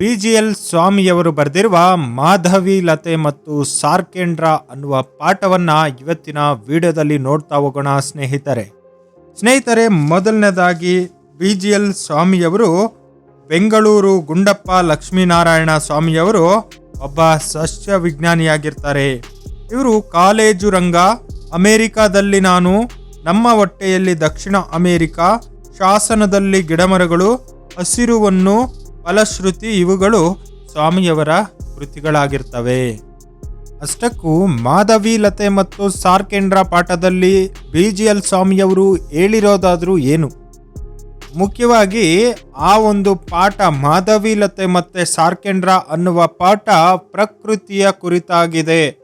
P G L ಸ್ವಾಮಿಯವರು ಬರೆದಿರುವ ಮಾಧವಿ ಲತೆ ಮತ್ತು ಸಾರ್ಕೇಂದ್ರ ಅನ್ನುವ ಪಾಠವನ್ನ ಇವತ್ತಿನ ವಿಡಿಯೋದಲ್ಲಿ ನೋಡ್ತಾ ಹೋಗೋಣ ಸ್ನೇಹಿತರೆ. ಸ್ನೇಹಿತರೆ, ಮೊದಲನೇದಾಗಿ ಬಿ ಜಿ ಎಲ್ ಸ್ವಾಮಿಯವರು ಬೆಂಗಳೂರು ಗುಂಡಪ್ಪ ಲಕ್ಷ್ಮೀನಾರಾಯಣ ಸ್ವಾಮಿಯವರು ಒಬ್ಬ ಸಸ್ಯ ವಿಜ್ಞಾನಿಯಾಗಿರ್ತಾರೆ. ಇವರು ಕಾಲೇಜು ರಂಗ, ಅಮೇರಿಕಾದಲ್ಲಿ ನಾನು, ನಮ್ಮ ಹೊಟ್ಟೆಯಲ್ಲಿ ದಕ್ಷಿಣ ಅಮೇರಿಕಾ, ಶಾಸನದಲ್ಲಿ ಗಿಡಮರಗಳು, ಹಸಿರುವನ್ನು ಫಲಶ್ರುತಿ ಇವುಗಳು ಸ್ವಾಮಿಯವರ ಕೃತಿಗಳಾಗಿರ್ತವೆ. ಅಷ್ಟಕ್ಕೂ ಮಾಧವಿ ಲತೆ ಮತ್ತು ಸಾರ್ಕೇಂದ್ರ ಪಾಠದಲ್ಲಿ ಬಿ ಜಿ ಎಲ್ ಸ್ವಾಮಿಯವರು ಹೇಳಿರೋದಾದರೂ ಏನು? ಮುಖ್ಯವಾಗಿ ಆ ಒಂದು ಪಾಠ ಮಾಧವಿ ಲತೆ ಮತ್ತು ಸಾರ್ಕೇಂದ್ರ ಅನ್ನುವ ಪಾಠ ಪ್ರಕೃತಿಯ ಕುರಿತಾಗಿದೆ.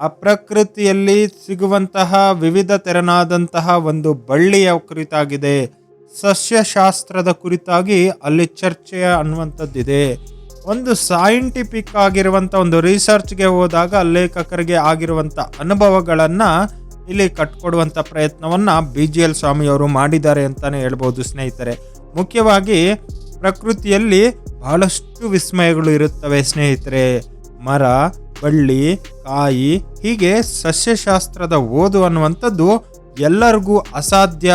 ಆ ಪ್ರಕೃತಿಯಲ್ಲಿ ಸಿಗುವಂತಹ ವಿವಿಧ ತೆರನಾದಂತಹ ಒಂದು ಬಳ್ಳಿಯ ಕುರಿತಾಗಿದೆ. ಸಸ್ಯಶಾಸ್ತ್ರದ ಕುರಿತಾಗಿ ಅಲ್ಲಿ ಚರ್ಚೆ ಅನ್ನುವಂಥದ್ದಿದೆ. ಒಂದು ಸೈಂಟಿಫಿಕ್ ಆಗಿರುವಂಥ ಒಂದು ರಿಸರ್ಚ್ಗೆ ಹೋದಾಗ ಲೇಖಕರಿಗೆ ಆಗಿರುವಂಥ ಅನುಭವಗಳನ್ನು ಇಲ್ಲಿ ಕಟ್ಕೊಡುವಂಥ ಪ್ರಯತ್ನವನ್ನು ಬಿ ಜಿ ಎಲ್ ಸ್ವಾಮಿಯವರು ಮಾಡಿದ್ದಾರೆ ಅಂತಲೇ ಹೇಳ್ಬೋದು ಸ್ನೇಹಿತರೆ. ಮುಖ್ಯವಾಗಿ ಪ್ರಕೃತಿಯಲ್ಲಿ ಬಹಳಷ್ಟು ವಿಸ್ಮಯಗಳು ಇರುತ್ತವೆ ಸ್ನೇಹಿತರೆ. ಮರ, ಬಳ್ಳಿ, ಕಾಯಿ ಹೀಗೆ ಸಸ್ಯಶಾಸ್ತ್ರದ ಓದು ಅನ್ನುವಂಥದ್ದು ಎಲ್ಲರಿಗೂ ಅಸಾಧ್ಯ.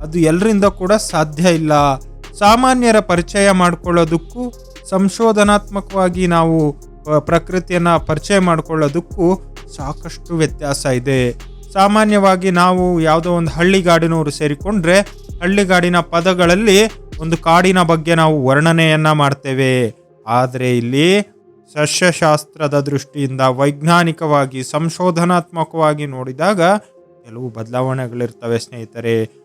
ಅದು ಎಲ್ಲರಿಂದ ಕೂಡ ಸಾಧ್ಯ ಇಲ್ಲ. ಸಾಮಾನ್ಯರ ಪರಿಚಯ ಮಾಡಿಕೊಳ್ಳೋದಕ್ಕೂ, ಸಂಶೋಧನಾತ್ಮಕವಾಗಿ ನಾವು ಪ್ರಕೃತಿಯನ್ನು ಪರಿಚಯ ಮಾಡಿಕೊಳ್ಳೋದಕ್ಕೂ ಸಾಕಷ್ಟು ವ್ಯತ್ಯಾಸ ಇದೆ. ಸಾಮಾನ್ಯವಾಗಿ ನಾವು ಯಾವುದೋ ಒಂದು ಹಳ್ಳಿಗಾಡಿನವರು ಸೇರಿಕೊಂಡ್ರೆ, ಹಳ್ಳಿಗಾಡಿನ ಪದಗಳಲ್ಲಿ ಒಂದು ಕಾಡಿನ ಬಗ್ಗೆ ನಾವು ವರ್ಣನೆಯನ್ನು ಮಾಡ್ತೇವೆ. ಆದರೆ ಇಲ್ಲಿ ಸಸ್ಯಶಾಸ್ತ್ರದ ದೃಷ್ಟಿಯಿಂದ ವೈಜ್ಞಾನಿಕವಾಗಿ, ಸಂಶೋಧನಾತ್ಮಕವಾಗಿ ನೋಡಿದಾಗ, ಕೆಲವು ಬದಲಾವಣೆಗಳಿರ್ತವೆ ಸ್ನೇಹಿತರೆ.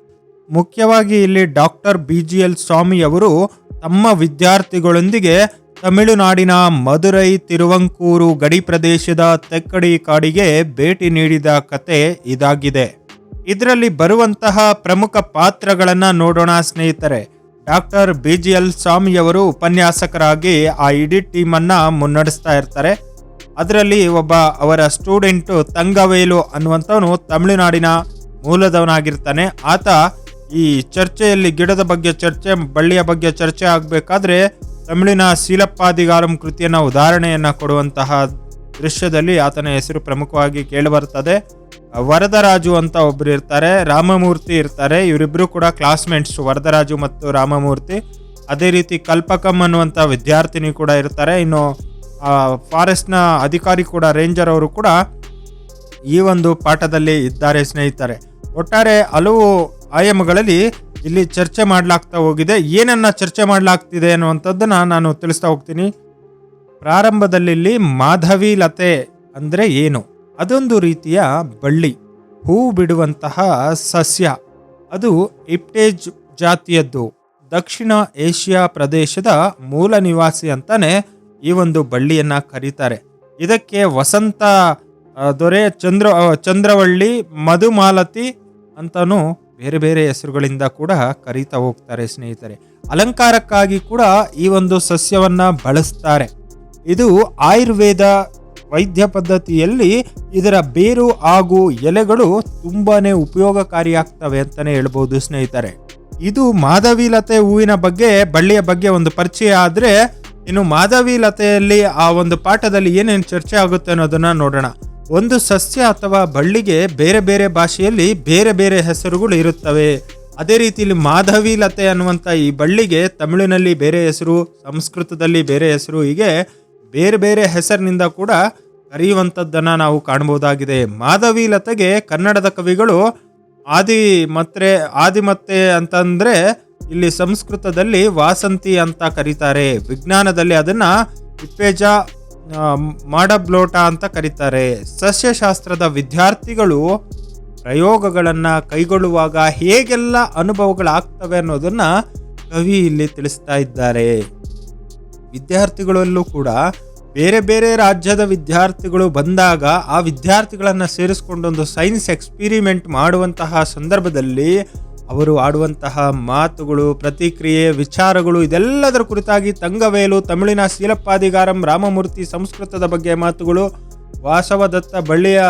ಮುಖ್ಯವಾಗಿ ಇಲ್ಲಿ ಡಾಕ್ಟರ್ ಬಿ ಜಿ ಎಲ್ ಸ್ವಾಮಿಯವರು ತಮ್ಮ ವಿದ್ಯಾರ್ಥಿಗಳೊಂದಿಗೆ ತಮಿಳುನಾಡಿನ ಮಧುರೈ ತಿರುವಂಕೂರು ಗಡಿ ಪ್ರದೇಶದ ತೆಕ್ಕಡಿ ಕಾಡಿಗೆ ಭೇಟಿ ನೀಡಿದ ಕತೆ ಇದಾಗಿದೆ. ಇದರಲ್ಲಿ ಬರುವಂತಹ ಪ್ರಮುಖ ಪಾತ್ರಗಳನ್ನು ನೋಡೋಣ ಸ್ನೇಹಿತರೆ. ಡಾಕ್ಟರ್ ಬಿ ಜಿ ಎಲ್ ಸ್ವಾಮಿಯವರು ಉಪನ್ಯಾಸಕರಾಗಿ ಆ ಇಡೀ ಟೀಮನ್ನು ಮುನ್ನಡೆಸ್ತಾ ಇರ್ತಾರೆ. ಅದರಲ್ಲಿ ಒಬ್ಬ ಅವರ ಸ್ಟೂಡೆಂಟು ತಂಗವೇಲು ಅನ್ನುವಂಥವನು ತಮಿಳುನಾಡಿನ ಮೂಲದವನಾಗಿರ್ತಾನೆ. ಆತ ಈ ಚರ್ಚೆಯಲ್ಲಿ ಗಿಡದ ಬಗ್ಗೆ ಚರ್ಚೆ, ಬಳ್ಳಿಯ ಬಗ್ಗೆ ಚರ್ಚೆ ಆಗಬೇಕಾದ್ರೆ ತಮಿಳಿನ ಶೀಲಪ್ಪಾದಿಗಾರಂ ಕೃತಿಯನ್ನು ಉದಾಹರಣೆಯನ್ನು ಕೊಡುವಂತಹ ದೃಶ್ಯದಲ್ಲಿ ಆತನ ಹೆಸರು ಪ್ರಮುಖವಾಗಿ ಕೇಳಿಬರ್ತದೆ ವರದರಾಜು ಅಂತ ಒಬ್ಬರು ಇರ್ತಾರೆ, ರಾಮಮೂರ್ತಿ ಇರ್ತಾರೆ ಇವರಿಬ್ಬರು ಕೂಡ ಕ್ಲಾಸ್ಮೇಟ್ಸ್ ವರದರಾಜು ಮತ್ತು ರಾಮಮೂರ್ತಿ. ಅದೇ ರೀತಿ ಕಲ್ಪಕಂ ಅನ್ನುವಂಥ ವಿದ್ಯಾರ್ಥಿನಿ ಕೂಡ ಇರ್ತಾರೆ. ಇನ್ನು ಫಾರೆಸ್ಟ್ನ ಅಧಿಕಾರಿ ಕೂಡ ರೇಂಜರ್ ಅವರು ಕೂಡ ಈ ಒಂದು ಪಾಠದಲ್ಲಿ ಇದ್ದಾರೆ ಸ್ನೇಹಿತರೆ. ಒಟ್ಟಾರೆ ಹಲವು ಆಯಾಮಗಳಲ್ಲಿ ಇಲ್ಲಿ ಚರ್ಚೆ ಮಾಡಲಾಗ್ತಾ ಹೋಗಿದೆ. ಏನನ್ನ ಚರ್ಚೆ ಮಾಡಲಾಗ್ತಿದೆ ಅನ್ನುವಂಥದ್ದನ್ನ ನಾನು ತಿಳಿಸ್ತಾ ಹೋಗ್ತೀನಿ. ಪ್ರಾರಂಭದಲ್ಲಿ ಇಲ್ಲಿ ಮಾಧವಿ ಲತೆ ಅಂದರೆ ಏನು? ಅದೊಂದು ರೀತಿಯ ಬಳ್ಳಿ, ಹೂ ಬಿಡುವಂತಹ ಸಸ್ಯ. ಅದು ಇಪ್ಟೇಜ್ ಜಾತಿಯದ್ದು. ದಕ್ಷಿಣ ಏಷ್ಯಾ ಪ್ರದೇಶದ ಮೂಲ ನಿವಾಸಿ ಅಂತಾನೆ ಈ ಒಂದು ಬಳ್ಳಿಯನ್ನ ಕರೀತಾರೆ. ಇದಕ್ಕೆ ವಸಂತ ದೊರೆ ಚಂದ್ರ ಚಂದ್ರವಳ್ಳಿ, ಮಧುಮಾಲತಿ ಅಂತಾನು ಬೇರೆ ಬೇರೆ ಹೆಸರುಗಳಿಂದ ಕೂಡ ಕರೀತಾ ಹೋಗ್ತಾರೆ ಸ್ನೇಹಿತರೆ. ಅಲಂಕಾರಕ್ಕಾಗಿ ಕೂಡ ಈ ಒಂದು ಸಸ್ಯವನ್ನ ಬಳಸ್ತಾರೆ. ಇದು ಆಯುರ್ವೇದ ವೈದ್ಯ ಪದ್ಧತಿಯಲ್ಲಿ ಇದರ ಬೇರು ಹಾಗೂ ಎಲೆಗಳು ತುಂಬಾನೇ ಉಪಯೋಗಕಾರಿಯಾಗ್ತವೆ ಅಂತಾನೆ ಹೇಳ್ಬೋದು ಸ್ನೇಹಿತರೆ. ಇದು ಮಾಧವಿಲತೆ ಹೂವಿನ ಬಗ್ಗೆ, ಬಳ್ಳಿಯ ಬಗ್ಗೆ ಒಂದು ಪರಿಚಯ ಆದರೆ, ಇನ್ನು ಮಾಧವಿಲತೆಯಲ್ಲಿ ಆ ಒಂದು ಪಾಠದಲ್ಲಿ ಏನೇನು ಚರ್ಚೆ ಆಗುತ್ತೆ ಅನ್ನೋದನ್ನು ನೋಡೋಣ. ಒಂದು ಸಸ್ಯ ಅಥವಾ ಬಳ್ಳಿಗೆ ಬೇರೆ ಬೇರೆ ಭಾಷೆಯಲ್ಲಿ ಬೇರೆ ಬೇರೆ ಹೆಸರುಗಳು ಇರುತ್ತವೆ. ಅದೇ ರೀತಿಯಲ್ಲಿ ಮಾಧವಿಲತೆ ಅನ್ನುವಂಥ ಈ ಬಳ್ಳಿಗೆ ತಮಿಳಿನಲ್ಲಿ ಬೇರೆ ಹೆಸರು ಸಂಸ್ಕೃತದಲ್ಲಿ ಬೇರೆ ಹೆಸರು ಹೀಗೆ ಬೇರೆ ಬೇರೆ ಹೆಸರಿನಿಂದ ಕೂಡ ಕರೆಯುವಂಥದ್ದನ್ನು ನಾವು ಕಾಣಬಹುದಾಗಿದೆ. ಮಾಧವಿಲತೆಗೆ ಕನ್ನಡದ ಕವಿಗಳು ಆದಿ ಮತ್ತೆ ಆದಿಮತ್ತೆ ಅಂತಂದರೆ ಇಲ್ಲಿ ಸಂಸ್ಕೃತದಲ್ಲಿ ವಾಸಂತಿ ಅಂತ ಕರೀತಾರೆ. ವಿಜ್ಞಾನದಲ್ಲಿ ಅದನ್ನು ಇಪ್ಪೇಜ ಆ, ಮಾಡಬ್ಲೋಟ ಅಂತ ಕರೀತಾರೆ. ಸಸ್ಯಶಾಸ್ತ್ರದ ವಿದ್ಯಾರ್ಥಿಗಳು ಪ್ರಯೋಗಗಳನ್ನು ಕೈಗೊಳ್ಳುವಾಗ ಹೇಗೆಲ್ಲ ಅನುಭವಗಳಾಗ್ತವೆ ಅನ್ನೋದನ್ನು ಕವಿ ಇಲ್ಲಿ ತಿಳಿಸ್ತಾ ಇದ್ದಾರೆ. ವಿದ್ಯಾರ್ಥಿಗಳಲ್ಲೂ ಕೂಡ ಬೇರೆ ಬೇರೆ ರಾಜ್ಯದ ವಿದ್ಯಾರ್ಥಿಗಳು ಬಂದಾಗ ಆ ವಿದ್ಯಾರ್ಥಿಗಳನ್ನು ಸೇರಿಸ್ಕೊಂಡೊಂದು ಸೈನ್ಸ್ ಎಕ್ಸ್ಪಿರಿಮೆಂಟ್ ಮಾಡುವಂತಹ ಸಂದರ್ಭದಲ್ಲಿ ಅವರು ಆಡುವಂತಹ ಮಾತುಗಳು, ಪ್ರತಿಕ್ರಿಯೆ, ವಿಚಾರಗಳು ಇದೆಲ್ಲದರ ಕುರಿತಾಗಿ ತಂಗವೇಲು, ತಮಿಳಿನ ಶೀಲಪ್ಪಾದಿಗಾರಂ ರಾಮಮೂರ್ತಿ ಸಂಸ್ಕೃತದ ಬಗ್ಗೆ ಮಾತುಗಳು. ವಾಸವದತ್ತ ಬಳ್ಳಿಯ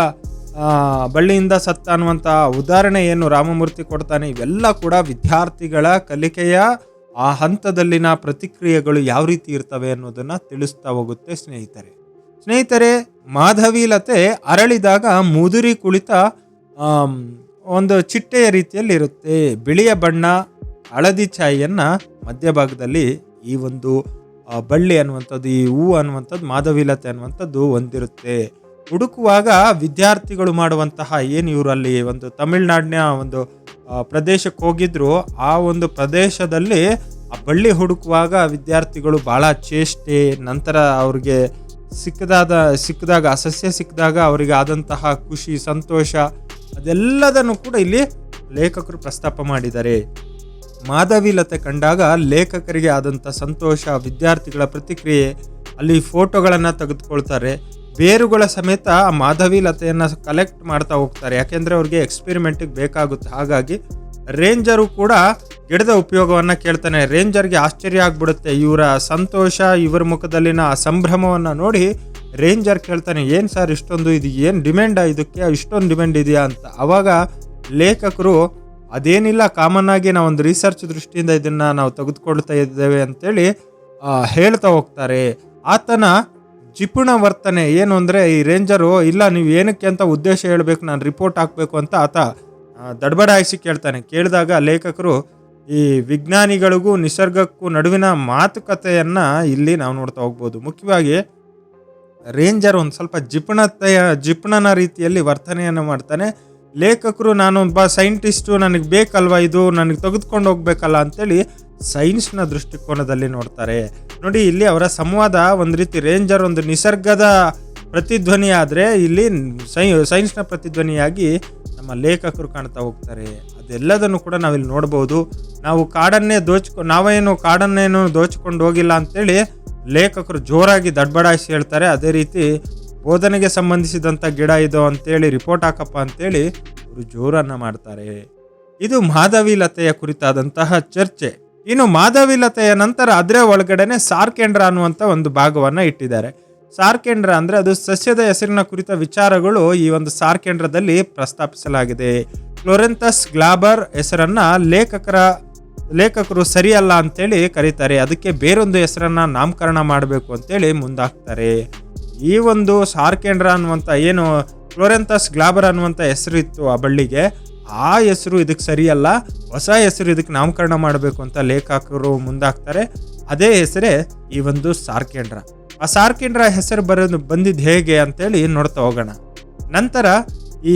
ಬಳ್ಳಿಯಿಂದ ಸತ್ತ ಅನ್ನುವಂಥ ಉದಾಹರಣೆ ಏನು ರಾಮಮೂರ್ತಿ ಕೊಡ್ತಾನೆ. ಇವೆಲ್ಲ ಕೂಡ ವಿದ್ಯಾರ್ಥಿಗಳ ಕಲಿಕೆಯ ಆ ಹಂತದಲ್ಲಿನ ಪ್ರತಿಕ್ರಿಯೆಗಳು ಯಾವ ರೀತಿ ಇರ್ತವೆ ಅನ್ನೋದನ್ನ ತಿಳಿಸ್ತಾ ಹೋಗುತ್ತೆ ಸ್ನೇಹಿತರೆ. ಸ್ನೇಹಿತರೆ, ಮಾಧವೀಲತೆ ಅರಳಿದಾಗ ಮುದುರಿ ಕುಳಿತ ಒಂದು ಚಿಟ್ಟೆಯ ರೀತಿಯಲ್ಲಿ ಇರುತ್ತೆ ಬಿಳಿಯ ಬಣ್ಣ, ಹಳದಿ ಛಾಯೆಯನ್ನು ಮಧ್ಯಭಾಗದಲ್ಲಿ ಈ ಒಂದು ಬಳ್ಳಿ ಅನ್ನುವಂಥದ್ದು, ಈ ಹೂ ಅನ್ನುವಂಥದ್ದು, ಮಾಧವೀಲತೆ ಅನ್ನುವಂಥದ್ದು ಹೊಂದಿರುತ್ತೆ ಹುಡುಕುವಾಗ ವಿದ್ಯಾರ್ಥಿಗಳು ಮಾಡುವಂತಹ ಏನು ಇವರು ಅಲ್ಲಿ ಒಂದು ತಮಿಳ್ನಾಡಿನ ಒಂದು ಪ್ರದೇಶಕ್ಕೆ ಹೋಗಿದ್ರು, ಆ ಒಂದು ಪ್ರದೇಶದಲ್ಲಿ ಆ ಬಳ್ಳಿ ಹುಡುಕುವಾಗ ವಿದ್ಯಾರ್ಥಿಗಳು ಬಹಳ ಚೇಷ್ಟೆ, ನಂತರ ಅವ್ರಿಗೆ ಸಿಕ್ಕದಾದ, ಸಿಕ್ಕಿದಾಗ ಆ ಸಸ್ಯ ಸಿಕ್ಕಿದಾಗ ಅವರಿಗೆ ಆದಂತಹ ಖುಷಿ, ಸಂತೋಷ ಅದೆಲ್ಲದನ್ನು ಕೂಡ ಇಲ್ಲಿ ಲೇಖಕರು ಪ್ರಸ್ತಾಪ ಮಾಡಿದ್ದಾರೆ. ಮಾಧವೀಲತೆ ಕಂಡಾಗ ಲೇಖಕರಿಗೆ ಆದಂಥ ಸಂತೋಷ, ವಿದ್ಯಾರ್ಥಿಗಳ ಪ್ರತಿಕ್ರಿಯೆ, ಅಲ್ಲಿ ಫೋಟೋಗಳನ್ನು ತೆಗೆದುಕೊಳ್ತಾರೆ. ಬೇರುಗಳ ಸಮೇತ ಆ ಮಾಧವೀಲತೆಯನ್ನು ಕಲೆಕ್ಟ್ ಮಾಡ್ತಾ ಹೋಗ್ತಾರೆ. ಯಾಕೆಂದರೆ ಅವ್ರಿಗೆ ಎಕ್ಸ್ಪೆರಿಮೆಂಟಿಗೆ ಬೇಕಾಗುತ್ತೆ. ಹಾಗಾಗಿ ರೇಂಜರು ಕೂಡ ಗಿಡದ ಉಪಯೋಗವನ್ನು ಕೇಳ್ತಾನೆ. ರೇಂಜರ್ಗೆ ಆಶ್ಚರ್ಯ ಆಗಿಬಿಡುತ್ತೆ. ಇವರ ಸಂತೋಷ, ಇವರ ಮುಖದಲ್ಲಿನ ಆ ಸಂಭ್ರಮವನ್ನು ನೋಡಿ ರೇಂಜರ್ ಕೇಳ್ತಾನೆ, ಏನು ಸರ್ ಇಷ್ಟೊಂದು ಇದು, ಏನು ಡಿಮ್ಯಾಂಡ ಇದಕ್ಕೆ? ಇಷ್ಟೊಂದು ಡಿಮ್ಯಾಂಡ್ ಇದೆಯಾ? ಅಂತ. ಆವಾಗ ಲೇಖಕರು, ಅದೇನಿಲ್ಲ, ಕಾಮನ್ ಆಗಿ ನಾವು ಒಂದು ರಿಸರ್ಚ್ ದೃಷ್ಟಿಯಿಂದ ಇದನ್ನು ನಾವು ತೆಗೆದುಕೊಳ್ತಾ ಇದ್ದೇವೆ ಅಂತೇಳಿ ಹೇಳ್ತಾ ಹೋಗ್ತಾರೆ. ಆತನ ಜಿಪುಣ ವರ್ತನೆ ಏನು ಅಂದರೆ, ಈ ರೇಂಜರು, ಇಲ್ಲ, ನೀವು ಏನಕ್ಕೆ ಅಂತ ಉದ್ದೇಶ ಹೇಳಬೇಕು, ನಾನು ರಿಪೋರ್ಟ್ ಹಾಕಬೇಕು ಅಂತ ಆತ ದಡ್ಬಡಾಯಿಸಿ ಕೇಳ್ತಾನೆ. ಕೇಳಿದಾಗ ಲೇಖಕರು, ಈ ವಿಜ್ಞಾನಿಗಳಿಗೂ, ನಿಸರ್ಗಕ್ಕೂ ನಡುವಿನ ಮಾತುಕತೆಯನ್ನು ಇಲ್ಲಿ ನಾವು ನೋಡ್ತಾ ಹೋಗ್ಬೋದು. ಮುಖ್ಯವಾಗಿ ರೇಂಜರ್ ಒಂದು ಸ್ವಲ್ಪ ಜಿಪುಣತೆಯ, ಜಿಪುಣನ ರೀತಿಯಲ್ಲಿ ವರ್ತನೆಯನ್ನು ಮಾಡ್ತಾನೆ. ಲೇಖಕರು ನಾನೊಬ್ಬ ಸೈಂಟಿಸ್ಟು, ನನಗೆ ಬೇಕಲ್ವಾ ಇದು? ನನಗೆ ತೆಗೆದುಕೊಂಡು ಹೋಗ್ಬೇಕಲ್ಲ ಅಂತೇಳಿ ಸೈನ್ಸ್ನ ದೃಷ್ಟಿಕೋನದಲ್ಲಿ ನೋಡ್ತಾರೆ. ನೋಡಿ, ಇಲ್ಲಿ ಅವರ ಸಂವಾದ ಒಂದು ರೀತಿ ರೇಂಜರ್ ಒಂದು ನಿಸರ್ಗದ ಪ್ರತಿಧ್ವನಿ ಆದರೆ ಇಲ್ಲಿ ಸೈ, ಸೈನ್ಸ್ನ ಪ್ರತಿಧ್ವನಿಯಾಗಿ ನಮ್ಮ ಲೇಖಕರು ಕಾಣ್ತಾ ಹೋಗ್ತಾರೆ. ಅದೆಲ್ಲದನ್ನು ಕೂಡ ನಾವಿಲ್ಲಿ ನೋಡ್ಬೋದು. ನಾವು ಕಾಡನ್ನೇ ದೋಚ್ಕೊ, ನಾವೇನು ಕಾಡನ್ನೇನು ದೋಚಿಕೊಂಡು ಹೋಗಿಲ್ಲ ಅಂತೇಳಿ ಲೇಖಕರು ಜೋರಾಗಿ ದಡ್ಬಡಾಯಿಸಿ ಹೇಳ್ತಾರೆ. ಅದೇ ರೀತಿ ಬೋಧನೆಗೆ ಸಂಬಂಧಿಸಿದಂಥ ಗಿಡ ಇದು ಅಂತೇಳಿ, ರಿಪೋರ್ಟ್ ಹಾಕಪ್ಪ ಅಂತೇಳಿ ಅವರು ಜೋರನ್ನು ಮಾಡ್ತಾರೆ. ಇದು ಮಾಧವೀಲತೆಯ ಕುರಿತಾದಂತಹ ಚರ್ಚೆ. ಇನ್ನು ಮಾಧವಿಲತೆಯ ನಂತರ ಅದರ ಒಳಗಡೆನೆ ಸಾರ್ಕೇಂದ್ರ ಅನ್ನುವಂಥ ಒಂದು ಭಾಗವನ್ನು ಇಟ್ಟಿದ್ದಾರೆ. ಸಾರ್ಕೇಂದ್ರ ಅಂದರೆ ಅದು ಸಸ್ಯದ ಹೆಸರಿನ ಕುರಿತ ವಿಚಾರಗಳು ಈ ಒಂದು ಸಾರ್ಕೆಂಡ್ರದಲ್ಲಿ ಪ್ರಸ್ತಾಪಿಸಲಾಗಿದೆ. ಫ್ಲೋರೆಂತಸ್ ಗ್ಲಾಬರ್ ಹೆಸರನ್ನು ಲೇಖಕರ ಲೇಖಕರು ಸರಿಯಲ್ಲ ಅಂತೇಳಿ ಕರೀತಾರೆ. ಅದಕ್ಕೆ ಬೇರೊಂದು ಹೆಸರನ್ನ ನಾಮಕರಣ ಮಾಡಬೇಕು ಅಂತೇಳಿ ಮುಂದಾಗ್ತಾರೆ. ಈ ಒಂದು ಸಾರ್ಕೆಂಡ್ರ ಅನ್ನುವಂಥ ಏನು ಫ್ಲೋರೆಂಥಸ್ ಗ್ಲಾಬರ್ ಅನ್ನುವಂಥ ಹೆಸರು ಇತ್ತು ಆ ಬಳ್ಳಿಗೆ. ಆ ಹೆಸರು ಇದಕ್ಕೆ ಸರಿಯಲ್ಲ. ಹೊಸ ಹೆಸರು ಇದಕ್ಕೆ ನಾಮಕರಣ ಮಾಡಬೇಕು ಅಂತ ಲೇಖಕರು ಮುಂದಾಗ್ತಾರೆ. ಅದೇ ಹೆಸರೇ ಈ ಒಂದು ಸಾರ್ಕೆಂಡ್ರ ಆ ಸಾರ್ಕೆಂಡ್ರ ಹೆಸರು ಬರೋದು ಬಂದಿದ್ದು ಹೇಗೆ ಅಂತೇಳಿ ನೋಡ್ತಾ ಹೋಗೋಣ. ನಂತರ ಈ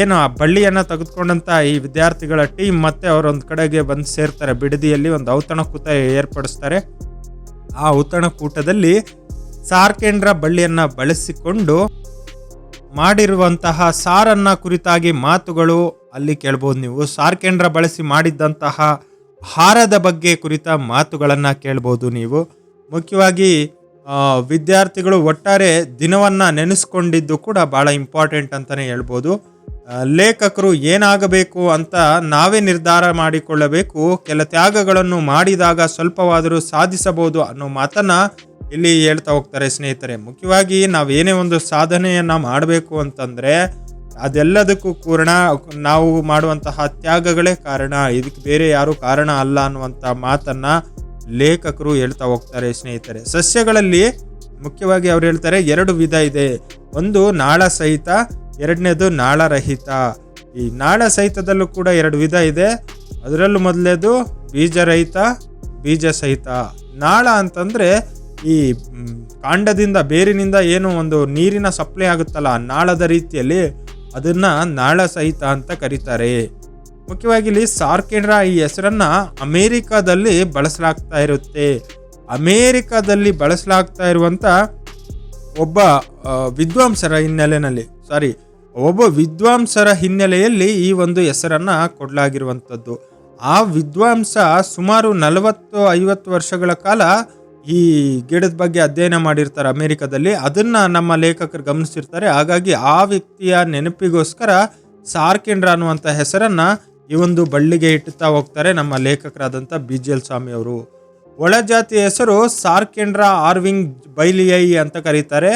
ಏನು ಆ ಬಳ್ಳಿಯನ್ನು ತೆಗೆದುಕೊಂಡಂಥ ಈ ವಿದ್ಯಾರ್ಥಿಗಳ ಟೀಮ್ ಮತ್ತೆ ಅವರೊಂದು ಕಡೆಗೆ ಬಂದು ಸೇರ್ತಾರೆ. ಬಿಡದಿಯಲ್ಲಿ ಒಂದು ಔತಣಕೂಟ ಏರ್ಪಡಿಸ್ತಾರೆ. ಆ ಔತಣಕೂಟದಲ್ಲಿ ಸಾರ್ಕೇಂದ್ರ ಬಳ್ಳಿಯನ್ನು ಬಳಸಿಕೊಂಡು ಮಾಡಿರುವಂತಹ ಸಾರನ್ನು ಕುರಿತಾಗಿ ಮಾತುಗಳು ಅಲ್ಲಿ ಕೇಳ್ಬೋದು ನೀವು. ಸಾರ್ಕೇಂದ್ರ ಬಳಸಿ ಮಾಡಿದ್ದಂತಹ ಹಾರದ ಬಗ್ಗೆ ಕುರಿತ ಮಾತುಗಳನ್ನು ಕೇಳ್ಬೋದು ನೀವು. ಮುಖ್ಯವಾಗಿ ವಿದ್ಯಾರ್ಥಿಗಳು ಒಟ್ಟಾರೆ ದಿನವನ್ನು ನೆನೆಸ್ಕೊಂಡಿದ್ದು ಕೂಡ ಭಾಳ ಇಂಪಾರ್ಟೆಂಟ್ ಅಂತಲೇ ಹೇಳ್ಬೋದು. ಲೇಖಕರು ಏನಾಗಬೇಕು ಅಂತ ನಾವೇ ನಿರ್ಧಾರ ಮಾಡಿಕೊಳ್ಳಬೇಕು. ಕೆಲ ತ್ಯಾಗಗಳನ್ನು ಮಾಡಿದಾಗ ಸ್ವಲ್ಪವಾದರೂ ಸಾಧಿಸಬಹುದು ಅನ್ನೋ ಮಾತನ್ನು ಇಲ್ಲಿ ಹೇಳ್ತಾ ಹೋಗ್ತಾರೆ ಸ್ನೇಹಿತರೆ. ಮುಖ್ಯವಾಗಿ ನಾವು ಏನೇ ಒಂದು ಸಾಧನೆಯನ್ನು ಮಾಡಬೇಕು ಅಂತಂದರೆ ಅದೆಲ್ಲದಕ್ಕೂ ಕಾರಣ ನಾವು ಮಾಡುವಂತಹ ತ್ಯಾಗಗಳೇ ಕಾರಣ. ಇದಕ್ಕೆ ಬೇರೆ ಯಾರೂ ಕಾರಣ ಅಲ್ಲ ಅನ್ನುವಂಥ ಮಾತನ್ನ ಲೇಖಕರು ಹೇಳ್ತಾ ಹೋಗ್ತಾರೆ ಸ್ನೇಹಿತರೆ. ಸಸ್ಯಗಳಲ್ಲಿ ಮುಖ್ಯವಾಗಿ ಅವ್ರು ಹೇಳ್ತಾರೆ ಎರಡು ವಿಧ ಇದೆ. ಒಂದು ನಾಳ ಸಹಿತ, ಎರಡನೇದು ನಾಳರಹಿತ ಈ ನಾಳ ಸಹಿತದಲ್ಲೂ ಕೂಡ ಎರಡು ವಿಧ ಇದೆ. ಅದರಲ್ಲೂ ಮೊದಲೇದು ಬೀಜರಹಿತ ಬೀಜ ಸಹಿತ. ನಾಳ ಅಂತಂದರೆ ಈ ಕಾಂಡದಿಂದ ಬೇರಿನಿಂದ ಏನು ಒಂದು ನೀರಿನ ಸಪ್ಲೈ ಆಗುತ್ತಲ್ಲ, ನಾಳದ ರೀತಿಯಲ್ಲಿ ಅದನ್ನು ನಾಳ ಸಹಿತ ಅಂತ ಕರೀತಾರೆ. ಮುಖ್ಯವಾಗಿ ಇಲ್ಲಿ ಸಾರ್ಕೇಂದ್ರ ಈ ಹೆಸರನ್ನ ಅಮೇರಿಕಾದಲ್ಲಿ ಬಳಸಲಾಗ್ತಾ ಇರುತ್ತೆ. ಅಮೇರಿಕಾದಲ್ಲಿ ಬಳಸಲಾಗ್ತಾ ಇರುವಂತ ಒಬ್ಬ ವಿದ್ವಾಂಸರ ಹಿನ್ನೆಲೆಯಲ್ಲಿ ಸಾರಿ ಒಬ್ಬ ವಿದ್ವಾಂಸರ ಹಿನ್ನೆಲೆಯಲ್ಲಿ ಈ ಒಂದು ಹೆಸರನ್ನ ಕೊಡಲಾಗಿರುವಂಥದ್ದು. ಆ ವಿದ್ವಾಂಸ ಸುಮಾರು ನಲವತ್ತು, ಐವತ್ತು ವರ್ಷಗಳ ಕಾಲ ಈ ಗಿಡದ ಬಗ್ಗೆ ಅಧ್ಯಯನ ಮಾಡಿರ್ತಾರೆ ಅಮೆರಿಕದಲ್ಲಿ. ಅದನ್ನ ನಮ್ಮ ಲೇಖಕರು ಗಮನಿಸಿರ್ತಾರೆ ಹಾಗಾಗಿ ಆ ವ್ಯಕ್ತಿಯ ನೆನಪಿಗೋಸ್ಕರ ಸಾರ್ಕೆಂಡ್ರ ಅನ್ನುವಂಥ ಹೆಸರನ್ನ ಈ ಒಂದು ಬಳ್ಳಿಗೆ ಇಟ್ಟುತ್ತಾ ಹೋಗ್ತಾರೆ ನಮ್ಮ ಲೇಖಕರಾದಂಥ ಬಿ ಜಿ ಎಲ್ ಸ್ವಾಮಿ ಅವರು. ಒಳಜಾತಿಯ ಹೆಸರು ಸಾರ್ಕೆಂಡ್ರ ಆರ್ವಿಂಗ್ ಬೈಲಿಯೈ ಅಂತ ಕರೀತಾರೆ.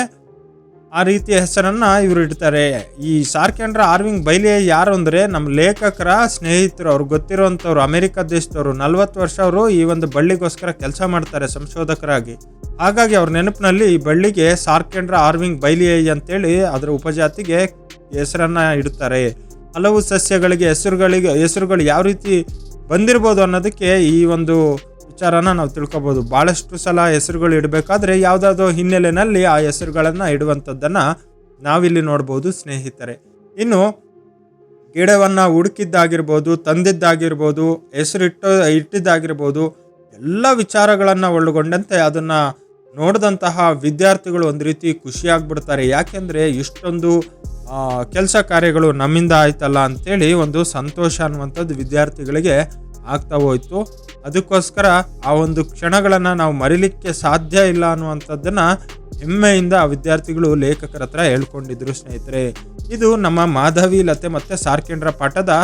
ಆ ರೀತಿಯ ಹೆಸರನ್ನು ಇವರು ಇಡ್ತಾರೆ. ಈ ಸಾರ್ಕೆಂಡ್ರ ಆರ್ವಿಂಗ್ ಬೈಲಿಯೈ ಯಾರು ಅಂದರೆ ನಮ್ಮ ಲೇಖಕರ ಸ್ನೇಹಿತರು, ಅವ್ರು ಗೊತ್ತಿರುವಂಥವ್ರು, ಅಮೆರಿಕ ದೇಶದವರು, ನಲ್ವತ್ತು ವರ್ಷ ಅವರು ಈ ಒಂದು ಬಳ್ಳಿಗೋಸ್ಕರ ಕೆಲಸ ಮಾಡ್ತಾರೆ ಸಂಶೋಧಕರಾಗಿ. ಹಾಗಾಗಿ ಅವ್ರ ನೆನಪಿನಲ್ಲಿ ಈ ಬಳ್ಳಿಗೆ ಸಾರ್ಕೆಂಡ್ರ ಆರ್ವಿಂಗ್ ಬೈಲಿಯೈ ಅಂತೇಳಿ ಅದರ ಉಪಜಾತಿಗೆ ಹೆಸರನ್ನು ಇಡುತ್ತಾರೆ ಹಲವು ಸಸ್ಯಗಳಿಗೆ, ಹೆಸರುಗಳಿಗೆ, ಹೆಸರುಗಳು ಯಾವ ರೀತಿ ಬಂದಿರ್ಬೋದು ಅನ್ನೋದಕ್ಕೆ ಈ ಒಂದು ವಿಚಾರನ ನಾವು ತಿಳ್ಕೊಬೋದು. ಭಾಳಷ್ಟು ಸಲ ಹೆಸರುಗಳು ಇಡಬೇಕಾದ್ರೆ ಯಾವುದಾದ್ರೂ ಹಿನ್ನೆಲೆಯಲ್ಲಿ ಆ ಹೆಸರುಗಳನ್ನು ಇಡುವಂಥದ್ದನ್ನು ನಾವಿಲ್ಲಿ ನೋಡ್ಬೋದು ಸ್ನೇಹಿತರೆ. ಇನ್ನು ಗಿಡವನ್ನು ಹುಡುಕಿದ್ದಾಗಿರ್ಬೋದು, ತಂದಿದ್ದಾಗಿರ್ಬೋದು, ಹೆಸರಿಟ್ಟು, ಇಟ್ಟಿದ್ದಾಗಿರ್ಬೋದು, ಎಲ್ಲ ವಿಚಾರಗಳನ್ನು ಒಳಗೊಂಡಂತೆ ಅದನ್ನು ನೋಡಿದಂತಹ ವಿದ್ಯಾರ್ಥಿಗಳು ಒಂದು ರೀತಿ ಖುಷಿಯಾಗ್ಬಿಡ್ತಾರೆ ಯಾಕೆಂದರೆ ಇಷ್ಟೊಂದು ಕೆಲಸ ಕಾರ್ಯಗಳು ನಮ್ಮಿಂದ ಆಯ್ತಲ್ಲ ಅಂಥೇಳಿ ಒಂದು ಸಂತೋಷ ಅನ್ನುವಂಥದ್ದು ವಿದ್ಯಾರ್ಥಿಗಳಿಗೆ ಆಗ್ತಾ ಹೋಯ್ತು. ಅದಕ್ಕೋಸ್ಕರ ಆ ಒಂದು ಕ್ಷಣಗಳನ್ನು ನಾವು ಮರಿಲಿಕ್ಕೆ ಸಾಧ್ಯ ಇಲ್ಲ ಅನ್ನುವಂಥದ್ದನ್ನು ಹೆಮ್ಮೆಯಿಂದ ಆ ವಿದ್ಯಾರ್ಥಿಗಳು ಲೇಖಕರ ಹತ್ರ ಹೇಳ್ಕೊಂಡಿದ್ರು ಸ್ನೇಹಿತರೆ. ಇದು ನಮ್ಮ ಮಾಧವಿ ಲತೆ ಮತ್ತು ಸಾರ್ಕೇಂದ್ರ ಪಾಠದ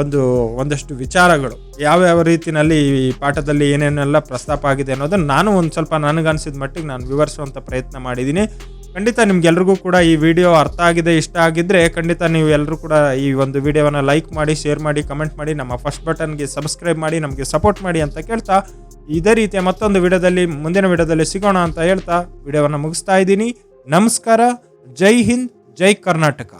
ಒಂದು ಒಂದಷ್ಟು ವಿಚಾರಗಳು. ಯಾವ್ಯಾವ ರೀತಿಯಲ್ಲಿ ಈ ಪಾಠದಲ್ಲಿ ಏನೇನೆಲ್ಲ ಪ್ರಸ್ತಾಪ ಆಗಿದೆ ಅನ್ನೋದನ್ನು ನಾನು ಒಂದು ಸ್ವಲ್ಪ ನನಗನ್ಸಿದ ಮಟ್ಟಿಗೆ ನಾನು ವಿವರಿಸುವಂಥ ಪ್ರಯತ್ನ ಮಾಡಿದ್ದೀನಿ ಖಂಡಿತ ನಿಮ್ಗೆಲ್ರಿಗೂ ಕೂಡ ಈ ವಿಡಿಯೋ ಅರ್ಥ ಆಗಿದೆ, ಇಷ್ಟ ಆಗಿದ್ದರೆ ಖಂಡಿತ ನೀವು ಎಲ್ಲರೂ ಕೂಡ ಈ ಒಂದು ವಿಡಿಯೋವನ್ನು ಲೈಕ್ ಮಾಡಿ, ಶೇರ್ ಮಾಡಿ, ಕಮೆಂಟ್ ಮಾಡಿ, ನಮ್ಮ ಫಸ್ಟ್ ಬಟನ್ಗೆ ಸಬ್ಸ್ಕ್ರೈಬ್ ಮಾಡಿ, ನಮಗೆ ಸಪೋರ್ಟ್ ಮಾಡಿ ಅಂತ ಕೇಳ್ತಾ ಇದೇ ರೀತಿಯ ಮತ್ತೊಂದು ವಿಡಿಯೋದಲ್ಲಿ, ಮುಂದಿನ ವಿಡಿಯೋದಲ್ಲಿ ಸಿಗೋಣ ಅಂತ ಹೇಳ್ತಾ ವಿಡಿಯೋವನ್ನು ಮುಗಿಸ್ತಾ ಇದ್ದೀನಿ. ನಮಸ್ಕಾರ, ಜೈ ಹಿಂದ್, ಜೈ ಕರ್ನಾಟಕ.